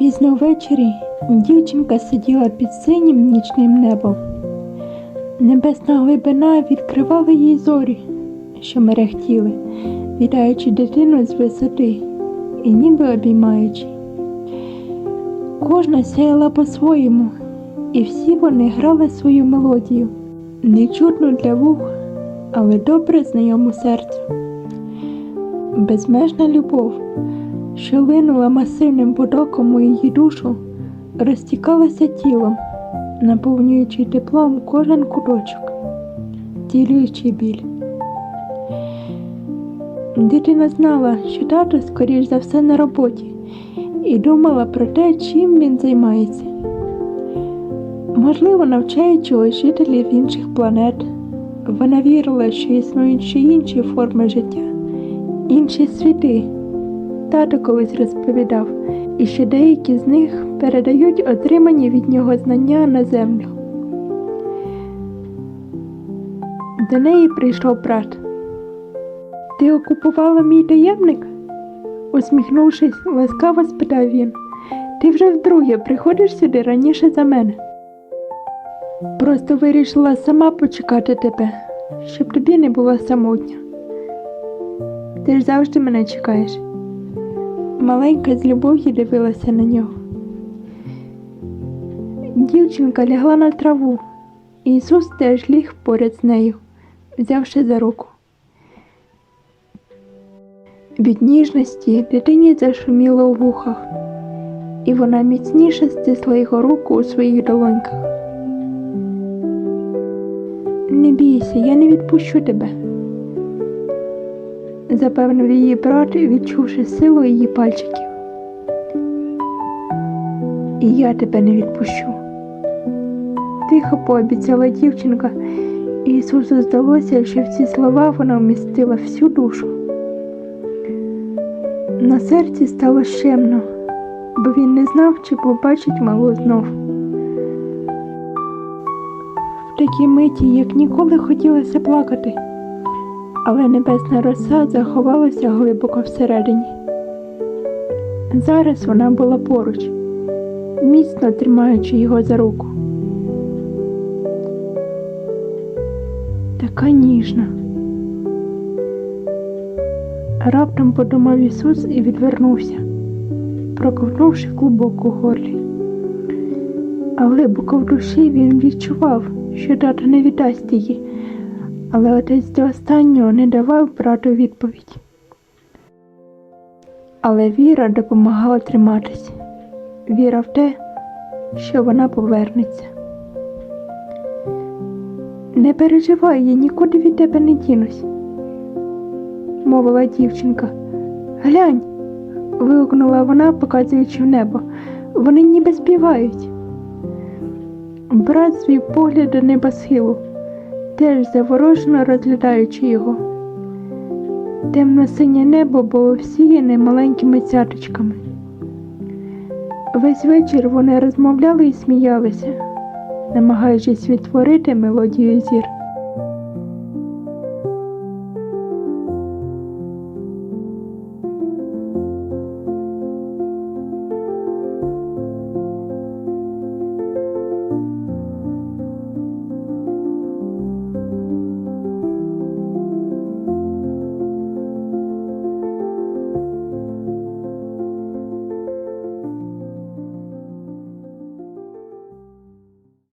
Пізно ввечері дівчинка сиділа під синім нічним небом. Небесна глибина відкривала їй зорі, що мерехтіли, вітаючи дитину з висоти і ніби обіймаючи. Кожна сяяла по-своєму, і всі вони грали свою мелодію, нечутну для вух, але добре знайому серцю. Безмежна любов, що линула масивним потоком у її душу, розтікалася тілом, наповнюючи теплом кожен куточок, цілюючи біль. Дитина знала, що тато, скоріш за все, на роботі, і думала про те, чим він займається. Можливо, навчає чогось жителів інших планет. Вона вірила, що існують ще інші форми життя, інші світи. Тато колись розповідав, і що деякі з них передають отримані від нього знання на землю. До неї прийшов брат. Ти окупувала мій таємник? усміхнувшись, ласкаво спитав він. Ти вже вдруге приходиш сюди раніше за мене. Просто вирішила сама почекати тебе, щоб тобі не було самотньо. Ти ж завжди мене чекаєш. Маленька з любов'ю дивилася на нього. Дівчинка лягла на траву. Ісус теж ліг поряд з нею, взявши за руку. Від ніжності дитині зашуміло у вухах, і вона міцніше стисла його руку у своїх долоньках. Не бійся, я не відпущу тебе, запевнив її брат, відчувши силу її пальчиків. І я тебе не відпущу. Тихо пообіцяла дівчинка, і Ісусу здалося, що в ці слова вона вмістила всю душу. На серці стало щемно, бо він не знав, чи побачить малу знов. В такій миті, як ніколи хотілося плакати, але небесна роса заховалася глибоко всередині. Зараз вона була поруч, міцно тримаючи його за руку. Така ніжна. Раптом подумав Ісус і відвернувся, проковтнувши клубок горлі. А глибоко в душі він відчував, що тато не віддасть її, але отець до останнього не давав брату відповідь. Але віра допомагала триматись, віра в те, що вона повернеться. Не переживай, я нікуди від тебе не дінусь мовила дівчинка. Глянь. вигукнула вона, показуючи в небо. Вони ніби співають. Брат звів погляд до неба схилу, теж заворожено розглядаючи його. Темно-синє небо було всіяне маленькими цяточками. Весь вечір вони розмовляли і сміялися, намагаючись відтворити мелодію зір.